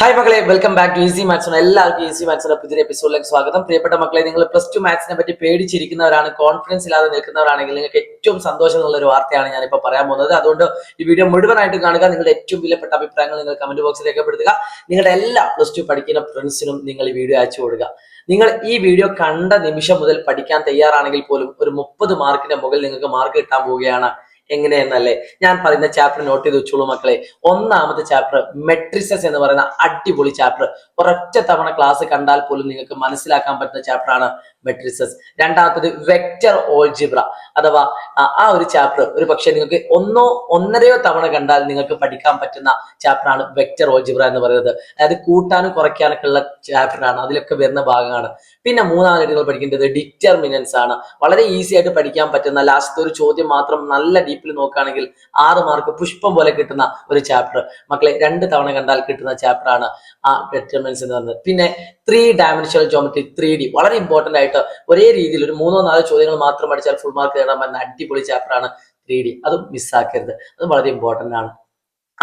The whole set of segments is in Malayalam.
ഹായ് മക്കളെ welcome back to easy maths എല്ലാവർക്കും ഈസി മാത്സിന്റെ പുതിയ എപ്പിസോഡിലേക്ക് സ്വാഗതം. പ്രിയപ്പെട്ട മക്കളെ നിങ്ങൾ പ്ലസ് ടു മാത്സിനെ പറ്റി പേടിച്ചിരിക്കുന്നവരാണ് കോൺഫിഡൻസ് ഇല്ലാതെ നിൽക്കുന്നവരാണെങ്കിൽ നിങ്ങൾക്ക് ഏറ്റവും സന്തോഷമുള്ള ഒരു വാർത്തയാണ് ഞാൻ ഞാനിപ്പോൾ പറയാൻ പോകുന്നത്. അതുകൊണ്ട് ഈ വീഡിയോ മുഴുവനായിട്ട് കാണുക നിങ്ങളുടെ ഏറ്റവും വിലപ്പെട്ട അഭിപ്രായങ്ങൾ നിങ്ങൾ കമന്റ് ബോക്സിൽ രേഖപ്പെടുത്തുക. നിങ്ങളുടെ എല്ലാ പ്ലസ് ടു പഠിക്കുന്ന ഫ്രണ്ട്സിനും നിങ്ങൾ ഈ വീഡിയോ അയച്ചു കൊടുക്കുക. നിങ്ങൾ ഈ വീഡിയോ കണ്ട നിമിഷം മുതൽ പഠിക്കാൻ തയ്യാറാണെങ്കിൽ പോലും ഒരു മുപ്പത് മാർക്കിന്റെ മുകളിൽ നിങ്ങൾക്ക് മാർക്ക് കിട്ടാൻ പോവുകയാണ്. എങ്ങനെയെന്നല്ലേ ഞാൻ പറയുന്ന ചാപ്റ്റർ നോട്ട് ചെയ്ത് വെച്ചോളൂ മക്കളെ. ഒന്നാമത്തെ ചാപ്റ്റർ മെട്രിസസ് എന്ന് പറയുന്ന അടിപൊളി ചാപ്റ്റർ ഒരൊറ്റ തവണ ക്ലാസ് കണ്ടാൽ പോലും നിങ്ങൾക്ക് മനസ്സിലാക്കാൻ പറ്റുന്ന ചാപ്റ്റർ ആണ് മെട്രിസസ് രണ്ടാമത്തത് വെക്റ്റർ ഓൾജിബ്ര അഥവാ ആ ഒരു ചാപ്റ്റർ ഒരു പക്ഷേ നിങ്ങൾക്ക് ഒന്നോ ഒന്നരയോ തവണ കണ്ടാൽ നിങ്ങൾക്ക് പഠിക്കാൻ പറ്റുന്ന ചാപ്റ്റർ ആണ് വെക്റ്റർ ഓൾജിബ്ര എന്ന് പറയുന്നത്. അതായത് കൂട്ടാനും കുറയ്ക്കാനൊക്കെ ഉള്ള ചാപ്റ്റർ ആണ്. അതിലൊക്കെ വരുന്ന ഭാഗമാണ്. പിന്നെ മൂന്നാമതായിട്ട് നിങ്ങൾ പഠിക്കേണ്ടത് ഡിറ്റർമിനൻസ് ആണ്. വളരെ ഈസി ആയിട്ട് പഠിക്കാൻ പറ്റുന്ന ലാസ്റ്റ് ഒരു ചോദ്യം മാത്രം നല്ല ഡീപ്പിൽ നോക്കുകയാണെങ്കിൽ ആറ് മാർക്ക് പുഷ്പം പോലെ കിട്ടുന്ന ഒരു ചാപ്റ്റർ മക്കളെ രണ്ട് തവണ കണ്ടാൽ കിട്ടുന്ന ചാപ്റ്റർ ആണ് ആ ഡെറ്റർമെൻസ് എന്ന് പറയുന്നത്. പിന്നെ three dimensional geometry three D വളരെ ഇമ്പോർട്ടന്റ് ആയിട്ട് ഒരേ രീതിയിൽ ഒരു മൂന്നോ നാലോ ചോദ്യങ്ങൾ മാത്രം അടിച്ചാൽ ഫുൾ മാർക്ക് നേടാൻ പറ്റുന്ന അടിപൊളി ചാപ്റ്റർ ആണ് ത്രീ ഡി അതും മിസ്സാക്കരുത് അത് വളരെ ഇമ്പോർട്ടന്റ് ആണ്.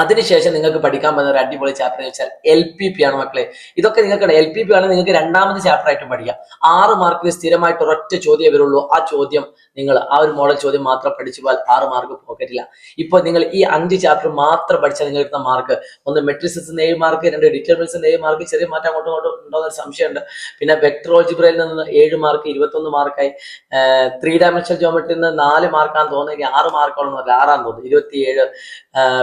അതിനുശേഷം നിങ്ങൾക്ക് പഠിക്കാൻ പറ്റുന്ന ഒരു അടിപൊളി ചാപ്റ്റർ എന്ന് വെച്ചാൽ എൽ പി പി ആണ് മക്കളെ. ഇതൊക്കെ നിങ്ങൾക്ക് എൽ പി പി ആണ് നിങ്ങൾക്ക് രണ്ടാമത് ചാപ്റ്റർ ആയിട്ടും പഠിക്കാം. ആറ് മാർക്കിന് സ്ഥിരമായിട്ട് ഒരൊറ്റ ചോദ്യം വരുള്ളൂ. ആ ചോദ്യം നിങ്ങൾ ആ ഒരു മോഡൽ ചോദ്യം മാത്രം പഠിച്ചു പോയാൽ ആറ് മാർക്ക് പോക്കറ്റില്ല. ഇപ്പോൾ നിങ്ങൾ ഈ അഞ്ച് ചാപ്റ്റർ മാത്രം പഠിച്ചാൽ നിങ്ങൾ കിട്ടുന്ന മാർക്ക് ഒന്ന് മെട്രിസസ് ഏഴ് മാർക്ക് രണ്ട് ഡിറ്റർമിനൻസ് ഏഴ് മാർക്ക് ചെറിയ മാറ്റം അങ്ങോട്ടും ഇങ്ങോട്ടും ഉണ്ടോ എന്നൊരു സംശയമുണ്ട്. പിന്നെ വെക്ടർ ഓൾജിബ്രയിൽ നിന്ന് ഏഴ് മാർക്ക് ഇരുപത്തൊന്ന് മാർക്കായി ത്രീ ഡയമെൻഷണൽ ജോമെട്രിയിൽ നിന്ന് നാല് മാർക്കാന്ന് തോന്നുന്നു. ഇനി ആറ് മാർക്കാണെന്ന് ആറാന്ന് തോന്നുന്നു. ഇരുപത്തിയേഴ്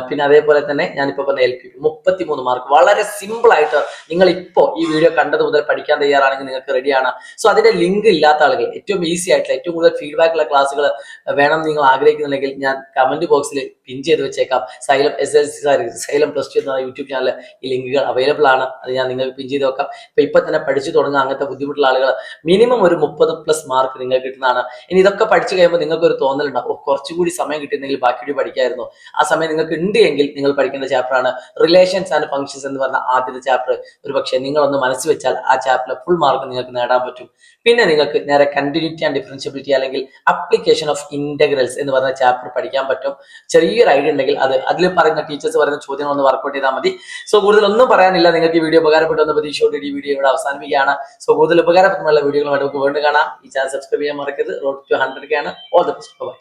പിന്നെ അതേപോലെ തന്നെ ഞാനിപ്പോൾ പറഞ്ഞ എൽ പി മുപ്പത്തി മൂന്ന് മാർക്ക് വളരെ സിമ്പിൾ ആയിട്ട് നിങ്ങൾ ഇപ്പോ ഈ വീഡിയോ കണ്ടത് മുതൽ പഠിക്കാൻ തയ്യാറാണെങ്കിൽ നിങ്ങൾക്ക് റെഡിയാണ് സോ അതിന്റെ ലിങ്ക് ഇല്ലാത്ത ആളുകൾ ഏറ്റവും ഈസി ആയിട്ടുള്ള ഏറ്റവും കൂടുതൽ ഫീഡ്ബാക്ക് ഉള്ള ക്ലാസ്സുകൾ വേണം നിങ്ങൾ ആഗ്രഹിക്കുന്നുണ്ടെങ്കിൽ ഞാൻ കമന്റ് ബോക്സിൽ പിൻ ചെയ്ത് വെച്ചേക്കാം. സൈലം എസ് എൽ സി സാരി സൈലം പ്ലസ് ടു എന്ന യൂട്യൂബ് ചാനൽ ഈ ലിങ്കുകൾ അവൈലബിൾ ആണ്. അത് ഞാൻ നിങ്ങൾക്ക് പിൻ ചെയ്ത് വെക്കാം. ഇപ്പൊ ഇപ്പൊ തന്നെ പഠിച്ചു തുടങ്ങുക അങ്ങനത്തെ ബുദ്ധിമുട്ടുള്ള ആളുകൾ മിനിമം ഒരു മുപ്പത് പ്ലസ് മാർക്ക് നിങ്ങൾക്ക് കിട്ടുന്നതാണ്. ഇനി ഇതൊക്കെ പഠിച്ചു കഴിയുമ്പോൾ നിങ്ങൾക്ക് ഒരു തോന്നലുണ്ടാവും കുറച്ചുകൂടി സമയം കിട്ടിയിരുന്നെങ്കിൽ ബാക്കി പഠിക്കായിരുന്നു. ആ സമയം നിങ്ങൾക്ക് ഉണ്ട് എങ്കിൽ നിങ്ങൾ പഠിക്കേണ്ട ചാപ്റ്റർ ആണ് റിലേഷൻസ് ആൻഡ് ഫങ്ഷൻസ് എന്ന് പറഞ്ഞ ആദ്യത്തെ ചാപ്റ്റർ ഒരു പക്ഷേ നിങ്ങളൊന്ന് മനസ്സ് വെച്ചാൽ ആ ചാപ്റ്റർ ഫുൾ മാർക്ക് നിങ്ങൾക്ക് നേടാൻ പറ്റും. പിന്നെ നിങ്ങൾക്ക് നേരെ കണ്ടിന്യൂറ്റി ആൻഡ് ഡിഫറൻഷ്യബിലിറ്റി അല്ലെങ്കിൽ അപ്ലിക്കേഷൻ ഓഫ് ഇന്റഗ്രൽസ് എന്ന് പറഞ്ഞ ചാപ്റ്റർ പഠിക്കാൻ പറ്റും. ചെറിയൊരു ഐഡിയ ഉണ്ടെങ്കിൽ അത് അതിൽ പറയുന്ന ടീച്ചേഴ്സ് പറയുന്ന ചോദ്യങ്ങൾ ഒന്ന് വർക്കൗട്ട് ചെയ്താൽ മതി. സോ കൂടുതൽ ഒന്നും പറയാനില്ല. നിങ്ങൾക്ക് ഈ വീഡിയോ ഉപകാരപ്പെട്ടെന്ന് പ്രതീക്ഷയോടെ ഈ വീഡിയോ ഇവിടെ അവസാനിപ്പിക്കുകയാണ്. സോ കൂടുതൽ ഉപകാരപ്രദമുള്ള വീഡിയോകളും നമുക്ക് വീണ്ടും കാണാം. ഈ ചാനൽ സബ്സ്ക്രൈബ് ചെയ്യാൻ മറക്കരുത്. റോഡ് ടു ഹൺഡ്രഡ് ആണ്. All the best bye